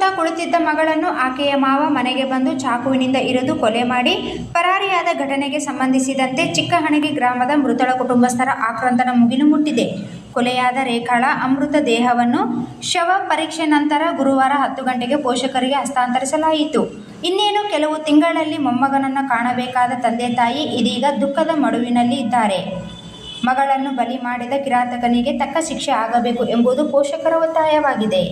ನೋಡುತ್ತಾ ಕುಳಿತಿದ್ದ ಮಗಳನ್ನು ಆಕೆಯ ಮಾವ ಮನೆಗೆ ಬಂದು ಚಾಕುವಿನಿಂದ ಇರಿದು ಕೊಲೆ ಮಾಡಿ ಪರಾರಿಯಾದ ಘಟನೆಗೆ ಸಂಬಂಧಿಸಿದಂತೆ ಚಿಕ್ಕಹಣಗಿ ಗ್ರಾಮದ ಮೃತಳ ಕುಟುಂಬಸ್ಥರ ಆಕ್ರಂದನ ಮುಗಿಲು ಮುಟ್ಟಿದೆ. ಕೊಲೆಯಾದ ರೇಖಾಳ ಅಮೃತ ದೇಹವನ್ನು ಶವ ಪರೀಕ್ಷೆ ನಂತರ ಗುರುವಾರ ಹತ್ತು ಗಂಟೆಗೆ ಪೋಷಕರಿಗೆ ಹಸ್ತಾಂತರಿಸಲಾಯಿತು. ಇನ್ನೇನು ಕೆಲವು ತಿಂಗಳಲ್ಲಿ ಮೊಮ್ಮಗನನ್ನು ಕಾಣಬೇಕಾದ ತಂದೆ ತಾಯಿ ಇದೀಗ ದುಃಖದ ಮಡುವಿನಲ್ಲಿ ಇದ್ದಾರೆ. ಮಗಳನ್ನು ಬಲಿ ಮಾಡಿದ ಕಿರಾತಕನಿಗೆ ತಕ್ಕ ಶಿಕ್ಷೆ ಆಗಬೇಕು ಎಂಬುದು ಪೋಷಕರ ಒತ್ತಾಯವಾಗಿದೆ.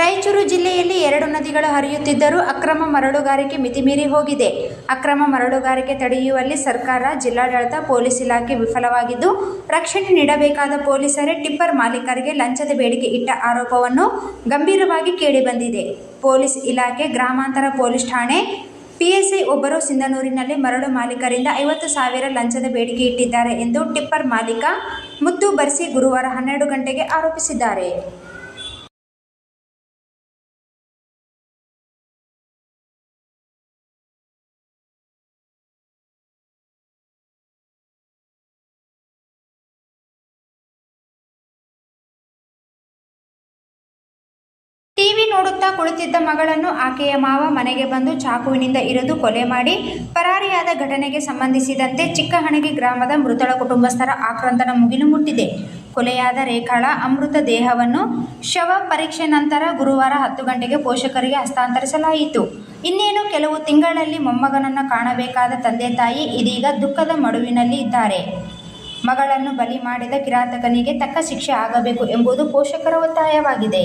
ರಾಯಚೂರು ಜಿಲ್ಲೆಯಲ್ಲಿ ಎರಡು ನದಿಗಳು ಹರಿಯುತ್ತಿದ್ದರೂ ಅಕ್ರಮ ಮರಳುಗಾರಿಕೆ ಮಿತಿಮೀರಿ ಹೋಗಿದೆ. ಅಕ್ರಮ ಮರಳುಗಾರಿಕೆ ತಡೆಯುವಲ್ಲಿ ಸರ್ಕಾರ, ಜಿಲ್ಲಾಡಳಿತ, ಪೊಲೀಸ್ ಇಲಾಖೆ ವಿಫಲವಾಗಿದ್ದು, ರಕ್ಷಣೆ ನೀಡಬೇಕಾದ ಪೊಲೀಸರೇ ಟಿಪ್ಪರ್ ಮಾಲೀಕರಿಗೆ ಲಂಚದ ಬೇಡಿಕೆ ಇಟ್ಟ ಆರೋಪವನ್ನು ಗಂಭೀರವಾಗಿ ಕೇಳಿಬಂದಿದೆ. ಪೊಲೀಸ್ ಇಲಾಖೆ, ಗ್ರಾಮಾಂತರ ಪೊಲೀಸ್ ಠಾಣೆ, ಪಿಎಸ್ಐ ಒಬ್ಬರು ಸಿಂಧನೂರಿನಲ್ಲಿ ಮರಳು ಮಾಲೀಕರಿಂದ ಐವತ್ತು ಸಾವಿರ ಲಂಚದ ಬೇಡಿಕೆ ಇಟ್ಟಿದ್ದಾರೆ ಎಂದು ಟಿಪ್ಪರ್ ಮಾಲೀಕ ಮುತ್ತು ಬರ್ಸಿ ಗುರುವಾರ ಹನ್ನೆರಡು ಗಂಟೆಗೆ ಆರೋಪಿಸಿದ್ದಾರೆ. ನೋಡುತ್ತಾ ಕುಳಿತಿದ್ದ ಮಗಳನ್ನು ಆಕೆಯ ಮಾವ ಮನೆಗೆ ಬಂದು ಚಾಕುವಿನಿಂದ ಇರಿದು ಕೊಲೆ ಮಾಡಿ ಪರಾರಿಯಾದ ಘಟನೆಗೆ ಸಂಬಂಧಿಸಿದಂತೆ ಚಿಕ್ಕಹಣಗಿ ಗ್ರಾಮದ ಮೃತಳ ಕುಟುಂಬಸ್ಥರ ಆಕ್ರಂದನ ಮುಗಿಲು ಮುಟ್ಟಿದೆ. ಕೊಲೆಯಾದ ರೇಖಾಳ ಅಮೃತ ದೇಹವನ್ನು ಶವ ಪರೀಕ್ಷೆ ನಂತರ ಗುರುವಾರ ಹತ್ತು ಗಂಟೆಗೆ ಪೋಷಕರಿಗೆ ಹಸ್ತಾಂತರಿಸಲಾಯಿತು. ಇನ್ನೇನು ಕೆಲವು ತಿಂಗಳಲ್ಲಿ ಮೊಮ್ಮಗನನ್ನು ಕಾಣಬೇಕಾದ ತಂದೆ ತಾಯಿ ಇದೀಗ ದುಃಖದ ಮಡುವಿನಲ್ಲಿ ಇದ್ದಾರೆ. ಮಗಳನ್ನು ಬಲಿ ಮಾಡಿದ ಕಿರಾತಕನಿಗೆ ತಕ್ಕ ಶಿಕ್ಷೆ ಆಗಬೇಕು ಎಂಬುದು ಪೋಷಕರ ಒತ್ತಾಯವಾಗಿದೆ.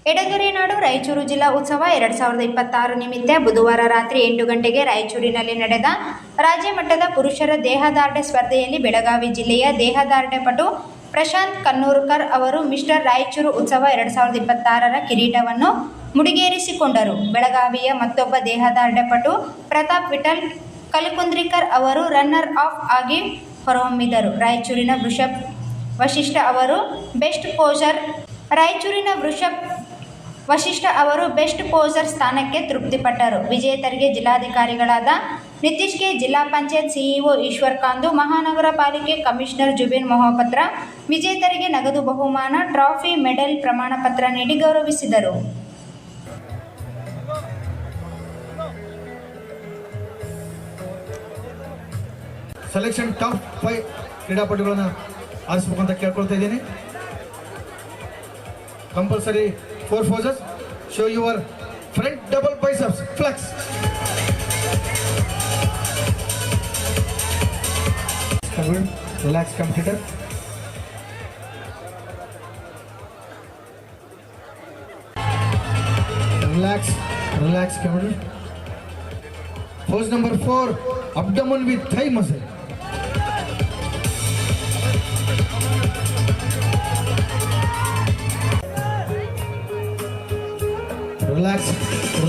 ಮಾಡಬೇಕು. ಎಡಗೆರೆನಾಡು ರಾಯಚೂರು ಜಿಲ್ಲಾ ಉತ್ಸವ ಎರಡ್ ಸಾವಿರದ ಇಪ್ಪತ್ತಾರು ನಿಮಿತ್ತ ಬುಧವಾರ ರಾತ್ರಿ ಎಂಟು ಗಂಟೆಗೆ ರಾಯಚೂರಿನಲ್ಲಿ ನಡೆದ ರಾಜ್ಯ ಮಟ್ಟದ ಪುರುಷರ ದೇಹದಾರ್ಢ್ಯ ಸ್ಪರ್ಧೆಯಲ್ಲಿ ಬೆಳಗಾವಿ ಜಿಲ್ಲೆಯ ದೇಹದಾರ್ಢ್ಯ ಪಟು ಪ್ರಶಾಂತ್ ಕನ್ನೂರ್ಕರ್ ಅವರು ಮಿಸ್ಟರ್ ರಾಯಚೂರು ಉತ್ಸವ ಎರಡ್ ಸಾವಿರದ ಇಪ್ಪತ್ತಾರರ ಕಿರೀಟವನ್ನು ಮುಡಿಗೇರಿಸಿಕೊಂಡರು ಬೆಳಗಾವಿಯ ಮತ್ತೊಬ್ಬ ದೇಹದಾರ್ಢ್ಯ ಪಟು ಪ್ರತಾಪ್ ವಿಠಲ್ ಕಲಕುಂದ್ರಿಕರ್ ಅವರು ರನ್ನರ್ ಆಫ್ ಆಗಿ ಹೊರಹೊಮ್ಮಿದರು ರಾಯಚೂರಿನ ವೃಷಭ್ ವಶಿಷ್ಠ ಅವರು ಬೆಸ್ಟ್ ಪೋಜರ್ ರಾಯಚೂರಿನ ವೃಷಭ್ ವಶಿಷ್ಠ ಅವರು ಬೆಸ್ಟ್ ಪೋಸರ್ ಸ್ಥಾನಕ್ಕೆ ತೃಪ್ತಿಪಟ್ಟರು. ವಿಜೇತರಿಗೆ ಜಿಲ್ಲಾಧಿಕಾರಿಗಳಾದ ನಿತೀಶ್ ಕೆ, ಜಿಲ್ಲಾ ಪಂಚಾಯತ್ ಸಿಇಒ ಈಶ್ವರ್ ಕಾಂದು, ಮಹಾನಗರ ಪಾಲಿಕೆ ಕಮಿಷನರ್ ಜುಬೇನ್ ಮೊಹಪತ್ರ, ವಿಜೇತರಿಗೆ ನಗದು ಬಹುಮಾನ, ಟ್ರಾಫಿ ಮೆಡಲ್ ಪ್ರಮಾಣ ಪತ್ರ ನೀಡಿ ಗೌರವಿಸಿದರು. ಸೆಲೆಕ್ಷನ್ ಟಾಪ್ ಕ್ರೀಡಾಪಟುಗಳನ್ನು ಆರಿಸಬೇಕು ಅಂತ ಕೇಳ್ಕೊಳ್ತಾ ಇದ್ದೀನಿ. Compulsory four poses show your front double biceps. Flex. Come relax computer relax relax computer pose number 4 abdomen with thigh muscle.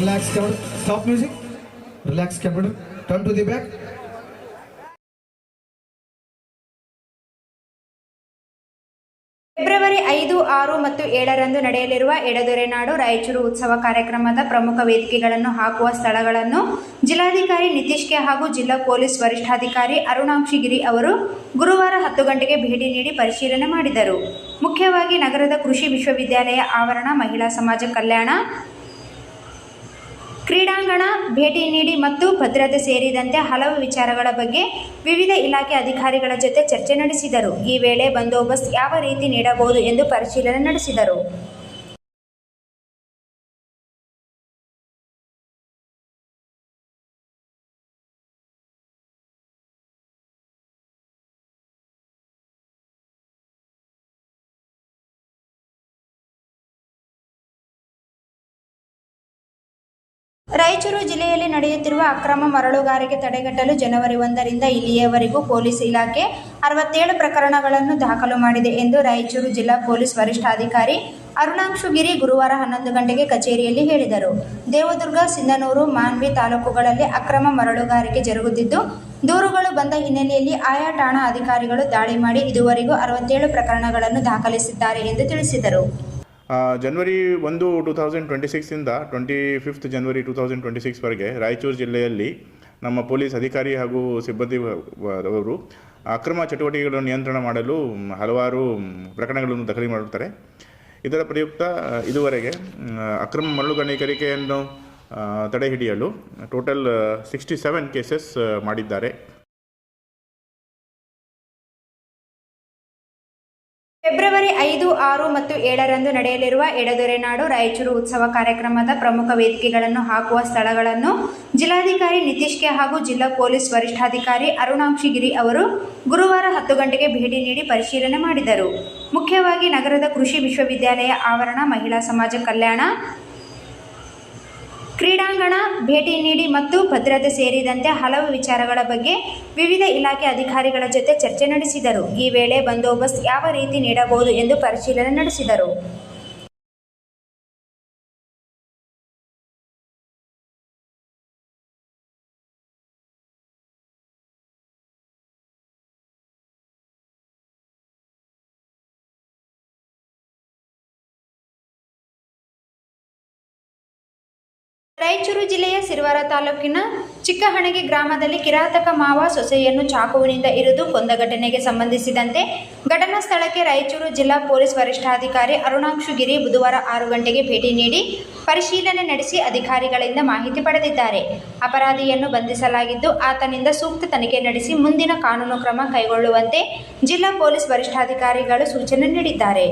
Relax, camera, Stop music. Relax, camera, Turn to the back. ಫೆಬ್ರವರಿ ಐದು ಆರು ಮತ್ತು ಏಳರಂದು ನಡೆಯಲಿರುವ ಎಡದೊರೆನಾಡು ರಾಯಚೂರು ಉತ್ಸವ ಕಾರ್ಯಕ್ರಮದ ಪ್ರಮುಖ ವೇದಿಕೆಗಳನ್ನು ಹಾಕುವ ಸ್ಥಳಗಳನ್ನು ಜಿಲ್ಲಾಧಿಕಾರಿ ನಿತೀಶ್ ಕೆ ಹಾಗೂ ಜಿಲ್ಲಾ ಪೊಲೀಸ್ ವರಿಷ್ಠಾಧಿಕಾರಿ ಅರುಣಾಕ್ಷಿಗಿರಿ ಅವರು ಗುರುವಾರ ಹತ್ತು ಗಂಟೆಗೆ ಭೇಟಿ ನೀಡಿ ಪರಿಶೀಲನೆ ಮಾಡಿದರು ಮುಖ್ಯವಾಗಿ ನಗರದ ಕೃಷಿ ವಿಶ್ವವಿದ್ಯಾಲಯ ಆವರಣ ಮಹಿಳಾ ಸಮಾಜ ಕಲ್ಯಾಣ ಕ್ರೀಡಾಂಗಣ ಭೇಟಿ ನೀಡಿ ಮತ್ತು ಭದ್ರತೆ ಸೇರಿದಂತೆ ಹಲವು ವಿಚಾರಗಳ ಬಗ್ಗೆ ವಿವಿಧ ಇಲಾಖೆ ಅಧಿಕಾರಿಗಳ ಜೊತೆ ಚರ್ಚೆ ನಡೆಸಿದರು. ಈ ವೇಳೆ ಬಂದೋಬಸ್ತ್ ಯಾವ ರೀತಿ ನೀಡಬಹುದು ಎಂದು ಪರಿಶೀಲನೆ ನಡೆಸಿದರು. ರಾಯಚೂರು ಜಿಲ್ಲೆಯಲ್ಲಿ ನಡೆಯುತ್ತಿರುವ ಅಕ್ರಮ ಮರಳುಗಾರಿಕೆ ತಡೆಗಟ್ಟಲು ಜನವರಿ ಒಂದರಿಂದ ಇಲ್ಲಿಯವರೆಗೂ ಪೊಲೀಸ್ ಇಲಾಖೆ ಅರವತ್ತೇಳು ಪ್ರಕರಣಗಳನ್ನು ದಾಖಲು ಮಾಡಿದೆ ಎಂದು ರಾಯಚೂರು ಜಿಲ್ಲಾ ಪೊಲೀಸ್ ವರಿಷ್ಠಾಧಿಕಾರಿ ಅರುಣಾಂಶುಗಿರಿ ಗುರುವಾರ ಹನ್ನೊಂದು ಗಂಟೆಗೆ ಕಚೇರಿಯಲ್ಲಿ ಹೇಳಿದರು. ದೇವದುರ್ಗ, ಸಿಂಧನೂರು, ಮಾನ್ವಿ ತಾಲೂಕುಗಳಲ್ಲಿ ಅಕ್ರಮ ಮರಳುಗಾರಿಕೆ ಜರುಗುತ್ತಿದ್ದು, ದೂರುಗಳು ಬಂದ ಹಿನ್ನೆಲೆಯಲ್ಲಿ ಆಯಾ ಠಾಣಾ ಅಧಿಕಾರಿಗಳು ದಾಳಿ ಮಾಡಿ ಇದುವರೆಗೂ ಅರವತ್ತೇಳು ಪ್ರಕರಣಗಳನ್ನು ದಾಖಲಿಸಿದ್ದಾರೆ ಎಂದು ತಿಳಿಸಿದರು. ಜನವರಿ ಒಂದು ಟೂ ತೌಸಂಡ್ ಟ್ವೆಂಟಿ ಸಿಕ್ಸಿಂದ ಟ್ವೆಂಟಿ ಫಿಫ್ತ್ ಜನವರಿ ಟೂ ತೌಸಂಡ್ ಟ್ವೆಂಟಿ ಸಿಕ್ಸ್ವರೆಗೆ ರಾಯಚೂರು ಜಿಲ್ಲೆಯಲ್ಲಿ ನಮ್ಮ ಪೊಲೀಸ್ ಅಧಿಕಾರಿ ಹಾಗೂ ಸಿಬ್ಬಂದಿ ಅವರು ಅಕ್ರಮ ಚಟುವಟಿಕೆಗಳನ್ನು ನಿಯಂತ್ರಣ ಮಾಡಲು ಹಲವಾರು ಪ್ರಕರಣಗಳನ್ನು ದಾಖಲೆ ಮಾಡುತ್ತಾರೆ ಇದರ ಪ್ರಯುಕ್ತ, ಇದುವರೆಗೆ ಅಕ್ರಮ ಮರಳು ಗಣಿಗಾರಿಕೆಯನ್ನು ತಡೆ ಹಿಡಿಯಲು ಟೋಟಲ್ ಸಿಕ್ಸ್ಟಿ ಸೆವೆನ್ ಕೇಸಸ್ ಮಾಡಿದ್ದಾರೆ. ಫೆಬ್ರವರಿ ಐದು, ಆರು ಮತ್ತು ಏಳರಂದು ನಡೆಯಲಿರುವ ಎಡದೊರೆನಾಡು ರಾಯಚೂರು ಉತ್ಸವ ಕಾರ್ಯಕ್ರಮದ ಪ್ರಮುಖ ವೇದಿಕೆಗಳನ್ನು ಹಾಕುವ ಸ್ಥಳಗಳನ್ನು ಜಿಲ್ಲಾಧಿಕಾರಿ ನಿತೀಶ್ ಕೆ ಹಾಗೂ ಜಿಲ್ಲಾ ಪೊಲೀಸ್ ವರಿಷ್ಠಾಧಿಕಾರಿ ಅರುಣಾಂಶಿಗಿರಿ ಅವರು ಗುರುವಾರ ಹತ್ತು ಗಂಟೆಗೆ ಭೇಟಿ ನೀಡಿ ಪರಿಶೀಲನೆ ಮಾಡಿದರು. ಮುಖ್ಯವಾಗಿ ನಗರದ ಕೃಷಿ ವಿಶ್ವವಿದ್ಯಾಲಯ ಆವರಣ, ಮಹಿಳಾ ಸಮಾಜ ಕಲ್ಯಾಣ ಕ್ರೀಡಾಂಗಣ ಭೇಟಿ ನೀಡಿ ಮತ್ತು ಭದ್ರತೆ ಸೇರಿದಂತೆ ಹಲವು ವಿಚಾರಗಳ ಬಗ್ಗೆ ವಿವಿಧ ಇಲಾಖೆ ಅಧಿಕಾರಿಗಳ ಜೊತೆ ಚರ್ಚೆ ನಡೆಸಿದರು. ಈ ವೇಳೆ ಬಂದೋಬಸ್ತ್ ಯಾವ ರೀತಿ ನೀಡಬಹುದು ಎಂದು ಪರಿಶೀಲನೆ ನಡೆಸಿದರು. ರಾಯಚೂರು ಜಿಲ್ಲೆಯ ಸಿರುವಾರ ತಾಲೂಕಿನ ಚಿಕ್ಕಹಣಗಿ ಗ್ರಾಮದಲ್ಲಿ ಕಿರಾತಕ ಮಾವ ಸೊಸೆಯನ್ನು ಚಾಕುವಿನಿಂದ ಇರಿದು ಕೊಂದ ಘಟನೆಗೆ ಸಂಬಂಧಿಸಿದಂತೆ ಘಟನಾ ಸ್ಥಳಕ್ಕೆ ರಾಯಚೂರು ಜಿಲ್ಲಾ ಪೊಲೀಸ್ ವರಿಷ್ಠಾಧಿಕಾರಿ ಅರುಣಾಂಶು ಗಿರಿ ಬುಧವಾರ ಆರು ಗಂಟೆಗೆ ಭೇಟಿ ನೀಡಿ ಪರಿಶೀಲನೆ ನಡೆಸಿ ಅಧಿಕಾರಿಗಳಿಂದ ಮಾಹಿತಿ ಪಡೆದಿದ್ದಾರೆ. ಅಪರಾಧಿಯನ್ನು ಬಂಧಿಸಲಾಗಿದ್ದು ಆತನಿಂದ ಸೂಕ್ತ ತನಿಖೆ ನಡೆಸಿ ಮುಂದಿನ ಕಾನೂನು ಕ್ರಮ ಕೈಗೊಳ್ಳುವಂತೆ ಜಿಲ್ಲಾ ಪೊಲೀಸ್ ವರಿಷ್ಠಾಧಿಕಾರಿಗಳು ಸೂಚನೆ ನೀಡಿದ್ದಾರೆ.